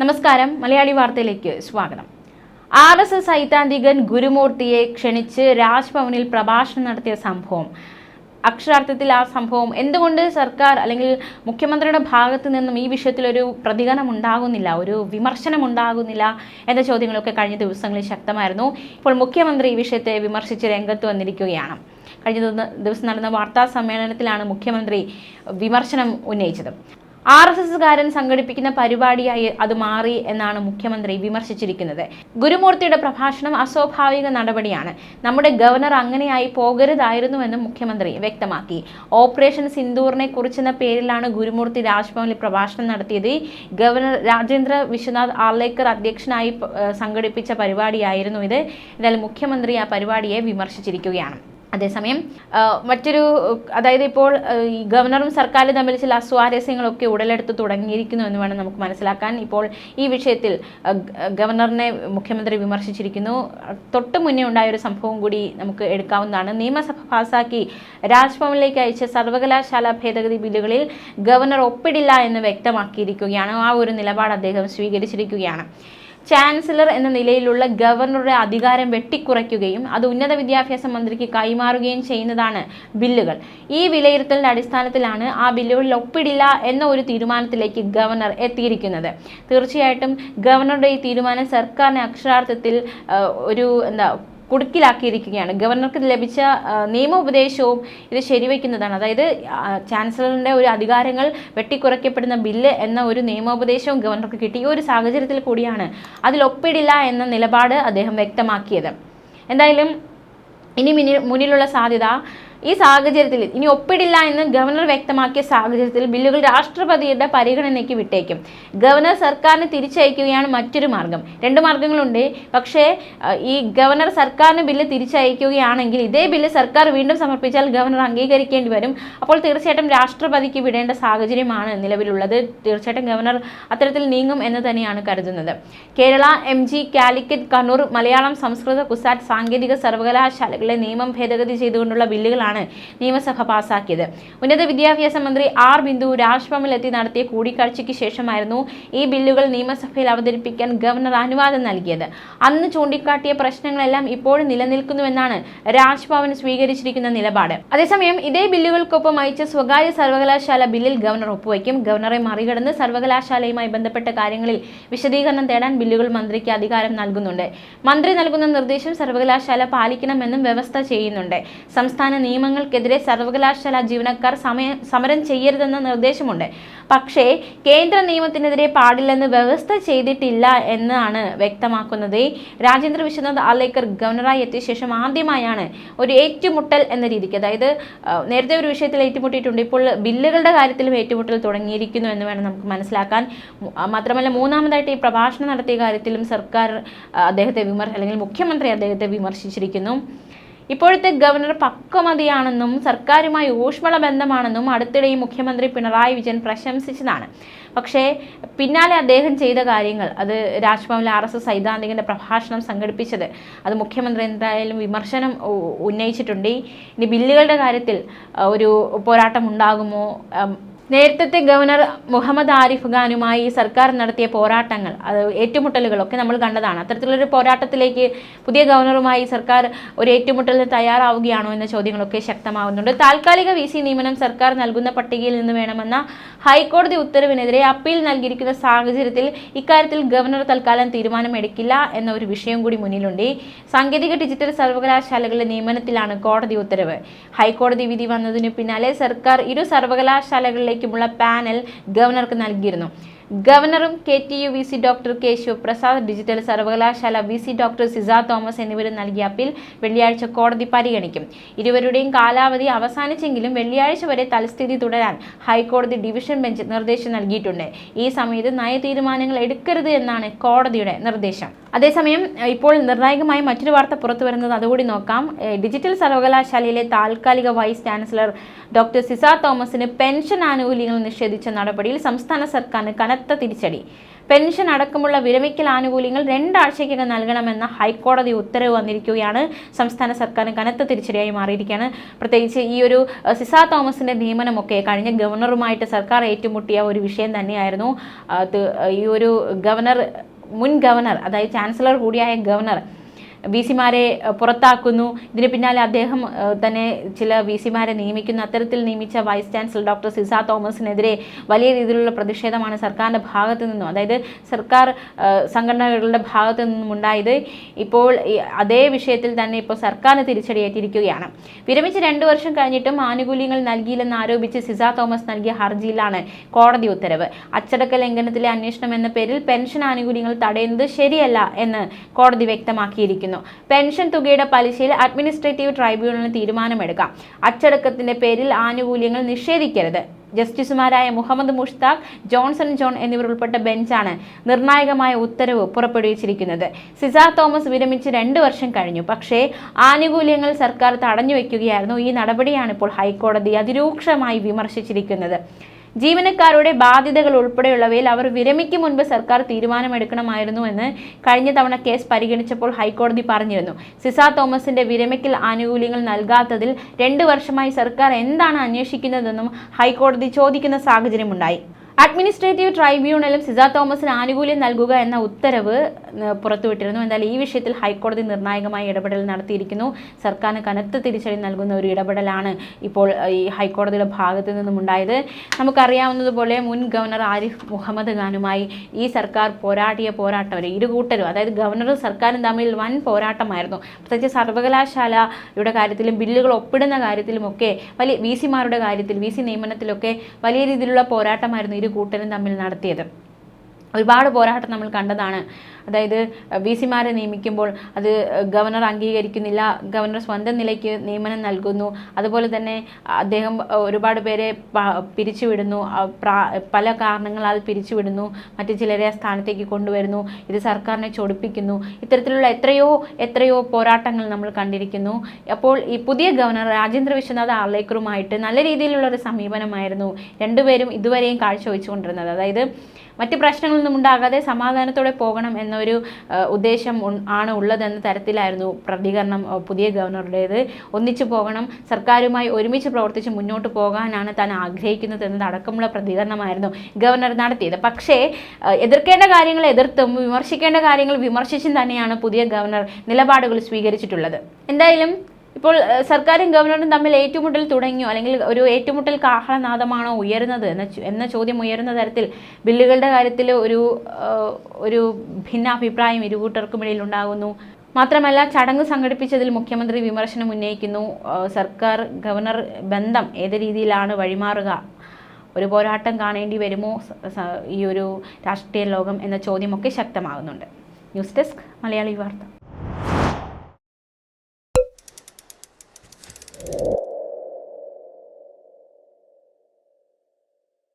നമസ്കാരം. മലയാളി വാർത്തയിലേക്ക് സ്വാഗതം. ആർ എസ് എസ് സൈദ്ധാന്തികൻ ഗുരുമൂർത്തിയെ ക്ഷണിച്ച് രാജ്ഭവനിൽ പ്രഭാഷണം നടത്തിയ സംഭവം. അക്ഷരാർത്ഥത്തിൽ ആ സംഭവം എന്തുകൊണ്ട് സർക്കാർ അല്ലെങ്കിൽ മുഖ്യമന്ത്രിയുടെ ഭാഗത്ത് നിന്നും ഈ വിഷയത്തിൽ ഒരു പ്രതികരണം ഉണ്ടാകുന്നില്ല ഒരു വിമർശനം ഉണ്ടാകുന്നില്ല എന്ന ചോദ്യങ്ങളൊക്കെ കഴിഞ്ഞ ദിവസങ്ങളിൽ ശക്തമായിരുന്നു. ഇപ്പോൾ മുഖ്യമന്ത്രി ഈ വിഷയത്തെ വിമർശിച്ച് രംഗത്ത് വന്നിരിക്കുകയാണ്. കഴിഞ്ഞ ദിവസം നടന്ന വാർത്താ സമ്മേളനത്തിലാണ് മുഖ്യമന്ത്രി വിമർശനം ഉന്നയിച്ചത്. ആർ എസ് എസ്സുകാരൻ സംഘടിപ്പിക്കുന്ന പരിപാടിയായി അത് മാറി എന്നാണ് മുഖ്യമന്ത്രി വിമർശിച്ചിരിക്കുന്നത്. ഗുരുമൂർത്തിയുടെ പ്രഭാഷണം അസ്വാഭാവിക നടപടിയാണ്. നമ്മുടെ ഗവർണർ അങ്ങനെയായി പോകരുതായിരുന്നുവെന്നും മുഖ്യമന്ത്രി വ്യക്തമാക്കി. ഓപ്പറേഷൻ സിന്ദൂറിനെ കുറിച്ചെന്ന പേരിലാണ് ഗുരുമൂർത്തി രാജ്ഭവനിൽ പ്രഭാഷണം നടത്തിയത്. ഗവർണർ രാജേന്ദ്ര വിശ്വനാഥ് ആർലേക്കർ അധ്യക്ഷനായി സംഘടിപ്പിച്ച പരിപാടിയായിരുന്നു ഇത്. എന്നാൽ മുഖ്യമന്ത്രി ആ പരിപാടിയെ വിമർശിച്ചിരിക്കുകയാണ്. അതേസമയം മറ്റൊരു അതായത് ഇപ്പോൾ ഈ ഗവർണറും സർക്കാരും തമ്മിൽ ചില അസ്വാരസ്യങ്ങളൊക്കെ ഉടലെടുത്ത് തുടങ്ങിയിരിക്കുന്നു എന്ന് വേണം നമുക്ക് മനസ്സിലാക്കാൻ. ഇപ്പോൾ ഈ വിഷയത്തിൽ ഗവർണറിനെ മുഖ്യമന്ത്രി വിമർശിച്ചിരിക്കുന്നു. തൊട്ട് മുന്നേ ഉണ്ടായ ഒരു സംഭവം കൂടി നമുക്ക് എടുക്കാവുന്നതാണ്. നിയമസഭ പാസാക്കി രാജ്ഭവനിലേക്ക് അയച്ച സർവകലാശാല ഭേദഗതി ബില്ലുകളിൽ ഗവർണർ ഒപ്പിടില്ല എന്ന് വ്യക്തമാക്കിയിരിക്കുകയാണ്. ആ ഒരു നിലപാട് അദ്ദേഹം സ്വീകരിച്ചിരിക്കുകയാണ്. ചാൻസലർ എന്ന നിലയിലുള്ള ഗവർണറുടെ അധികാരം വെട്ടിക്കുറയ്ക്കുകയും അത് ഉന്നത വിദ്യാഭ്യാസ മന്ത്രിക്ക് കൈമാറുകയും ചെയ്യുന്നതാണ് ബില്ലുകൾ. ഈ വിലയിരുത്തലിന്റെ അടിസ്ഥാനത്തിലാണ് ആ ബില്ലുകളിൽ ഒപ്പിടില്ല എന്ന ഒരു തീരുമാനത്തിലേക്ക് ഗവർണർ എത്തിയിരിക്കുന്നത്. തീർച്ചയായിട്ടും ഗവർണറുടെ ഈ തീരുമാനം സർക്കാരിനെ അക്ഷരാർത്ഥത്തിൽ ഒരു എന്താ കുടുക്കിലാക്കിയിരിക്കുകയാണ്. ഗവർണർക്ക് ലഭിച്ച നിയമ നിയമോപദേശവും ഇത് ശരിവയ്ക്കുന്നതാണ്. അതായത് ചാൻസലറിന്റെ ഒരു അധികാരങ്ങൾ വെട്ടിക്കുറയ്ക്കപ്പെടുന്ന ബില്ല് എന്ന ഒരു നിയമോപദേശവും ഗവർണർക്ക് കിട്ടി. ഈ ഒരു സാഹചര്യത്തിൽ കൂടിയാണ് അതിൽ ഒപ്പിടില്ല എന്ന നിലപാട് അദ്ദേഹം വ്യക്തമാക്കിയത്. എന്തായാലും ഇനി മിനി- മുന്നിലുള്ള സാധ്യത ഈ സാഹചര്യത്തിൽ ഇനി ഒപ്പിടില്ല എന്ന് ഗവർണർ വ്യക്തമാക്കിയ സാഹചര്യത്തിൽ ബില്ലുകൾ രാഷ്ട്രപതിയുടെ പരിഗണനയ്ക്ക് വിട്ടേക്കും. ഗവർണർ സർക്കാരിന് തിരിച്ചയക്കുകയാണ് മറ്റൊരു മാർഗം. രണ്ട് മാർഗങ്ങളുണ്ട്. പക്ഷേ ഈ ഗവർണർ സർക്കാരിന് ബില്ല് തിരിച്ചയക്കുകയാണെങ്കിൽ ഇതേ ബില്ല് സർക്കാർ വീണ്ടും സമർപ്പിച്ചാൽ ഗവർണർ അംഗീകരിക്കേണ്ടി വരും. അപ്പോൾ തീർച്ചയായിട്ടും രാഷ്ട്രപതിക്ക് വിടേണ്ട സാഹചര്യമാണ് നിലവിലുള്ളത്. തീർച്ചയായിട്ടും ഗവർണർ അത്തരത്തിൽ നീങ്ങും എന്ന് തന്നെയാണ് കരുതുന്നത്. കേരള എം ജി കാലിക്കറ്റ് കണ്ണൂർ മലയാളം സംസ്കൃത കുസാറ്റ് സാങ്കേതിക സർവകലാശാലകളിലെ നിയമം ഭേദഗതി ചെയ്തുകൊണ്ടുള്ള ബില്ലുകളാണ് നിയമസഭ പാസാക്കിയത്. ഉന്നത വിദ്യാഭ്യാസ മന്ത്രി ആർ ബിന്ദു രാജ്ഭവനിലെത്തി നടത്തിയ കൂടിക്കാഴ്ചയ്ക്ക് ശേഷമായിരുന്നു ഈ ബില്ലുകൾ നിയമസഭയിൽ അവതരിപ്പിക്കാൻ ഗവർണർ അനുവാദം നൽകിയത്. അന്ന് ചൂണ്ടിക്കാട്ടിയ പ്രശ്നങ്ങളെല്ലാം ഇപ്പോഴും നിലനിൽക്കുന്നുവെന്നാണ് രാജ്ഭവൻ സ്വീകരിച്ചിരിക്കുന്ന നിലപാട്. അതേസമയം ഇതേ ബില്ലുകൾക്കൊപ്പം അയച്ച സ്വകാര്യ സർവകലാശാല ബില്ലിൽ ഗവർണർ ഒപ്പുവയ്ക്കും. ഗവർണറെ മറികടന്ന് സർവകലാശാലയുമായി ബന്ധപ്പെട്ട കാര്യങ്ങളിൽ വിശദീകരണം തേടാൻ ബില്ലുകൾ മന്ത്രിക്ക് അധികാരം നൽകുന്നുണ്ട്. മന്ത്രി നൽകുന്ന നിർദ്ദേശം സർവകലാശാല പാലിക്കണമെന്നും വ്യവസ്ഥ ചെയ്യുന്നുണ്ട്. സംസ്ഥാന നിയമങ്ങൾക്കെതിരെ സർവകലാശാല ജീവനക്കാർ സമരം ചെയ്യരുതെന്ന നിർദ്ദേശമുണ്ട്. പക്ഷേ കേന്ദ്ര നിയമത്തിനെതിരെ പാടില്ലെന്ന് വ്യവസ്ഥ ചെയ്തിട്ടില്ല എന്നാണ് വ്യക്തമാക്കുന്നത്. രാജേന്ദ്ര വിശ്വനാഥ് ആലേക്കർ ഗവർണറായി എത്തിയ ശേഷം ആദ്യമായാണ് ഒരു ഏറ്റുമുട്ടൽ എന്ന രീതിക്ക്. അതായത് നേരത്തെ ഒരു വിഷയത്തിൽ ഏറ്റുമുട്ടിയിട്ടുണ്ട്. ഇപ്പോൾ ബില്ലുകളുടെ കാര്യത്തിലും ഏറ്റുമുട്ടൽ തുടങ്ങിയിരിക്കുന്നു എന്ന് വേണം നമുക്ക് മനസ്സിലാക്കാൻ. മാത്രമല്ല മൂന്നാമതായിട്ട് ഈ പ്രഭാഷണം നടത്തിയ കാര്യത്തിലും സർക്കാർ അദ്ദേഹത്തെ വിമർ അല്ലെങ്കിൽ മുഖ്യമന്ത്രി അദ്ദേഹത്തെ വിമർശിച്ചിരിക്കുന്നു. ഇപ്പോഴത്തെ ഗവർണർ പക്വമതിയാണെന്നും സർക്കാരുമായി ഊഷ്മള ബന്ധമാണെന്നും അടുത്തിടെ ഈ മുഖ്യമന്ത്രി പിണറായി വിജയൻ പ്രശംസിച്ചതാണ്. പക്ഷേ പിന്നാലെ അദ്ദേഹം ചെയ്ത കാര്യങ്ങൾ അത് രാജ്ഭവനിൽ ആർ എസ് എസ് സൈദ്ധാന്തികന്റെ പ്രഭാഷണം സംഘടിപ്പിച്ചത് അത് മുഖ്യമന്ത്രി എന്തായാലും വിമർശനം ഉന്നയിച്ചിട്ടുണ്ട്. ഇനി ബില്ലുകളുടെ കാര്യത്തിൽ ഒരു പോരാട്ടം ഉണ്ടാകുമോ നേരത്തെ ഗവർണർ മുഹമ്മദ് ആരിഫ് ഖാനുമായി സർക്കാർ നടത്തിയ പോരാട്ടങ്ങൾ അത് ഏറ്റുമുട്ടലുകളൊക്കെ നമ്മൾ കണ്ടതാണ്. അത്തരത്തിലൊരു പോരാട്ടത്തിലേക്ക് പുതിയ ഗവർണറുമായി സർക്കാർ ഒരു ഏറ്റുമുട്ടലിന് തയ്യാറാവുകയാണോ എന്ന ചോദ്യങ്ങളൊക്കെ ശക്തമാവുന്നുണ്ട്. താൽക്കാലിക വി സി നിയമനം സർക്കാർ നൽകുന്ന പട്ടികയിൽ നിന്ന് വേണമെന്ന ഹൈക്കോടതി ഉത്തരവിനെതിരെ അപ്പീൽ നൽകിയിരിക്കുന്ന സാഹചര്യത്തിൽ ഇക്കാര്യത്തിൽ ഗവർണർ തൽക്കാലം തീരുമാനമെടുക്കില്ല എന്ന ഒരു വിഷയം കൂടി മുന്നിലുണ്ട്. സാങ്കേതിക ഡിജിറ്റൽ സർവകലാശാലകളുടെ നിയമനത്തിലാണ് കോടതി ഉത്തരവ്. ഹൈക്കോടതി വിധി വന്നതിനു പിന്നാലെ സർക്കാർ ഇരു സർവകലാശാലകളിലേക്കുമുള്ള പാനൽ ഗവർണർക്ക് നൽകിയിരുന്നു. ഗവർണറും K T U V C doctor K Sivaprasad digital സർവകലാശാല V C doctor Sisa Thomas എന്നിവരും നൽകിയ അപ്പീൽ വെള്ളിയാഴ്ച കോടതി പരിഗണിക്കും. ഇരുവരുടെയും കാലാവധി അവസാനിച്ചെങ്കിലും വെള്ളിയാഴ്ച വരെ തൽസ്ഥിതി തുടരാൻ ഹൈക്കോടതി ഡിവിഷൻ ബെഞ്ച് നിർദ്ദേശം നൽകിയിട്ടുണ്ട്. ഈ സമയത്ത് നയതീരുമാനങ്ങൾ എടുക്കരുത് എന്നാണ് കോടതിയുടെ നിർദ്ദേശം. അതേസമയം ഇപ്പോൾ നിർണായകമായി മറ്റൊരു വാർത്ത പുറത്തു വരുന്നത് അതുകൂടി നോക്കാം. ഡിജിറ്റൽ സർവകലാശാലയിലെ താൽക്കാലിക വൈസ് ചാൻസലർ ഡോക്ടർ സിസ തോമസിന് പെൻഷൻ ആനുകൂല്യങ്ങൾ നിഷേധിച്ച നടപടിയിൽ സംസ്ഥാന സർക്കാരിന് കനത്ത തിരിച്ചടി. പെൻഷൻ അടക്കമുള്ള വിരമിക്കൽ ആനുകൂല്യങ്ങൾ രണ്ടാഴ്ചയ്ക്കകം നൽകണമെന്ന ഹൈക്കോടതി ഉത്തരവ് വന്നിരിക്കുകയാണ്. സംസ്ഥാന സർക്കാരിന് കനത്ത തിരിച്ചടിയായി മാറിയിരിക്കുകയാണ്. പ്രത്യേകിച്ച് ഈ ഒരു സിസ തോമസിന്റെ നിയമനമൊക്കെ കഴിഞ്ഞ ഗവർണറുമായിട്ട് സർക്കാർ ഏറ്റുമുട്ടിയ ഒരു വിഷയം തന്നെയായിരുന്നു. ഈ ഒരു ഗവർണർ മുൻ ഗവർണർ അതായത് ചാൻസലർ കൂടിയായ ഗവർണർ വി സിമാരെ പുറത്താക്കുന്നു. ഇതിന് പിന്നാലെ അദ്ദേഹം തന്നെ ചില വി സിമാരെ നിയമിക്കുന്നു. അത്തരത്തിൽ നിയമിച്ച വൈസ് ചാൻസലർ ഡോക്ടർ സിസ തോമസിനെതിരെ വലിയ രീതിയിലുള്ള പ്രതിഷേധമാണ് സർക്കാരിന്റെ ഭാഗത്തു നിന്നും അതായത് സർക്കാർ സംഘടനകളുടെ ഭാഗത്തു നിന്നും ഉണ്ടായത്. ഇപ്പോൾ അതേ വിഷയത്തിൽ തന്നെ ഇപ്പോൾ സർക്കാരിന് തിരിച്ചടിയേറ്റിരിക്കുകയാണ്. വിരമിച്ച് രണ്ട് വർഷം കഴിഞ്ഞിട്ടും ആനുകൂല്യങ്ങൾ നൽകിയില്ലെന്ന് ആരോപിച്ച് സിസ തോമസ് നൽകിയ ഹർജിയിലാണ് കോടതി ഉത്തരവ്. അച്ചടക്ക ലംഘനത്തിലെ അന്വേഷണം എന്ന പേരിൽ പെൻഷൻ ആനുകൂല്യങ്ങൾ തടയുന്നത് ശരിയല്ല എന്ന് കോടതി വ്യക്തമാക്കിയിരിക്കുന്നു. പെൻഷൻ തുകയുടെ പലിശയിൽ അഡ്മിനിസ്ട്രേറ്റീവ് ട്രൈബ്യൂണലിന് തീരുമാനമെടുക്കാം. അച്ചടക്കത്തിന്റെ പേരിൽ ആനുകൂല്യങ്ങൾ നിഷേധിക്കരുത്. ജസ്റ്റിസുമാരായ മുഹമ്മദ് മുഷ്താഖ് ജോൺസൺ ജോൺ എന്നിവർ ഉൾപ്പെട്ട ബെഞ്ചാണ് നിർണായകമായ ഉത്തരവ് പുറപ്പെടുവിച്ചിരിക്കുന്നത്. സിസാർ തോമസ് വിരമിച്ച് രണ്ട് വർഷം കഴിഞ്ഞു. പക്ഷേ ആനുകൂല്യങ്ങൾ സർക്കാർ തടഞ്ഞു വയ്ക്കുകയായിരുന്നു ഈ നടപടിയാണ് ഇപ്പോൾ ഹൈക്കോടതി അതിരൂക്ഷമായി വിമർശിച്ചിരിക്കുന്നത്. ജീവനക്കാരുടെ ബാധ്യതകൾ ഉൾപ്പെടെയുള്ളവയിൽ അവർ വിരമിക്കും മുൻപ് സർക്കാർ തീരുമാനമെടുക്കണമായിരുന്നു എന്ന് കഴിഞ്ഞ തവണ കേസ് പരിഗണിച്ചപ്പോൾ ഹൈക്കോടതി പറഞ്ഞിരുന്നു. സിസ തോമസിന്റെ വിരമിക്കൽ ആനുകൂല്യങ്ങൾ നൽകാത്തതിൽ രണ്ടു വർഷമായി സർക്കാർ എന്താണ് അന്വേഷിക്കുന്നതെന്നും ഹൈക്കോടതി ചോദിക്കുന്ന സാഹചര്യമുണ്ടായി. അഡ്മിനിസ്ട്രേറ്റീവ് ട്രൈബ്യൂണലും സിസ തോമസിന് ആനുകൂല്യം നൽകുക എന്ന ഉത്തരവ് പുറത്തുവിട്ടിരുന്നു. എന്നാൽ ഈ വിഷയത്തിൽ ഹൈക്കോടതി നിർണായകമായ ഇടപെടൽ നടത്തിയിരിക്കുന്നു. സർക്കാരിന് കനത്ത തിരിച്ചടി നൽകുന്ന ഒരു ഇടപെടലാണ് ഇപ്പോൾ ഈ ഹൈക്കോടതിയുടെ ഭാഗത്തു നിന്നും ഉണ്ടായത് നമുക്കറിയാവുന്നതുപോലെ മുൻ ഗവർണർ ആരിഫ് മുഹമ്മദ് ഖാനുമായി ഈ സർക്കാർ പോരാടിയ പോരാട്ടം ഇരു കൂട്ടരും അതായത് ഗവർണറും സർക്കാരും തമ്മിൽ വൻ പോരാട്ടമായിരുന്നു. പ്രത്യേകിച്ച് സർവകലാശാലയുടെ കാര്യത്തിലും ബില്ലുകൾ ഒപ്പിടുന്ന കാര്യത്തിലുമൊക്കെ വലിയ വി സിമാരുടെ കാര്യത്തിൽ വി സി നിയമനത്തിലൊക്കെ വലിയ രീതിയിലുള്ള പോരാട്ടമായിരുന്നു. ഇരു കൂട്ടരും തമ്മിൽ നടത്തിയത് ഒരുപാട് പോരാട്ടം നമ്മൾ കണ്ടതാണ്. അതായത് വി സിമാരെ നിയമിക്കുമ്പോൾ അത് ഗവർണർ അംഗീകരിക്കുന്നില്ല ഗവർണർ സ്വന്തം നിലയ്ക്ക് നിയമനം നൽകുന്നു. അതുപോലെ തന്നെ അദ്ദേഹം ഒരുപാട് പേരെ പിരിച്ചുവിടുന്നു. പല കാരണങ്ങളാൽ പിരിച്ചുവിടുന്നു. മറ്റു ചിലരെ സ്ഥാനത്തേക്ക് കൊണ്ടുവരുന്നു. ഇത് സർക്കാരിനെ ചൊടിപ്പിക്കുന്നു. ഇത്തരത്തിലുള്ള എത്രയോ എത്രയോ പോരാട്ടങ്ങൾ നമ്മൾ കണ്ടിരിക്കുന്നു. അപ്പോൾ ഈ പുതിയ ഗവർണർ രാജേന്ദ്ര വിശ്വനാഥ് ആർലേക്കറുമായിട്ട് നല്ല രീതിയിലുള്ള ഒരു സമീപനമായിരുന്നു. രണ്ടുപേരും ഇതുവരെയും കാഴ്ചവെച്ചുകൊണ്ടിരുന്നത്. അതായത് മറ്റ് പ്രശ്നങ്ങളൊന്നും ഉണ്ടാകാതെ സമാധാനത്തോടെ പോകണം എന്നൊരു ഉദ്ദേശം ആണ് ഉള്ളതെന്ന തരത്തിലായിരുന്നു പ്രതികരണം പുതിയ ഗവർണറുടേത്. ഒന്നിച്ചു പോകണം സർക്കാരുമായി ഒരുമിച്ച് പ്രവർത്തിച്ച് മുന്നോട്ട് പോകാനാണ് താൻ ആഗ്രഹിക്കുന്നത് എന്നതടക്കമുള്ള പ്രതികരണമായിരുന്നു ഗവർണർ നടത്തിയത്. പക്ഷേ എതിർക്കേണ്ട കാര്യങ്ങൾ എതിർത്തും വിമർശിക്കേണ്ട കാര്യങ്ങൾ വിമർശിച്ചും തന്നെയാണ് പുതിയ ഗവർണർ നിലപാടുകൾ സ്വീകരിച്ചിട്ടുള്ളത്. എന്തായാലും ഇപ്പോൾ സർക്കാരും ഗവർണറും തമ്മിൽ ഏറ്റുമുട്ടൽ തുടങ്ങിയോ? അല്ലെങ്കിൽ ഒരു ഏറ്റുമുട്ടൽ കാഹളനാദമാണോ ഉയരുന്നത് എന്ന എന്ന ചോദ്യം ഉയരുന്ന തരത്തിൽ ബില്ലുകളുടെ കാര്യത്തിൽ ഒരു ഒരു ഭിന്നാഭിപ്രായം ഇരുകൂട്ടർക്കുമിടയിൽ ഉണ്ടാകുന്നു. മാത്രമല്ല ചടങ്ങ് സംഘടിപ്പിച്ചതിൽ മുഖ്യമന്ത്രി വിമർശനം ഉന്നയിക്കുന്നു. സർക്കാർ ഗവർണർ ബന്ധം ഏത് രീതിയിലാണ് വഴിമാറുക? ഒരു പോരാട്ടം കാണേണ്ടി വരുമോ? ഈ ഒരു രാഷ്ട്രീയ ലോകം എന്ന ചോദ്യമൊക്കെ ശക്തമാകുന്നുണ്ട്. ന്യൂസ് ഡെസ്ക് മലയാളി വാർത്ത.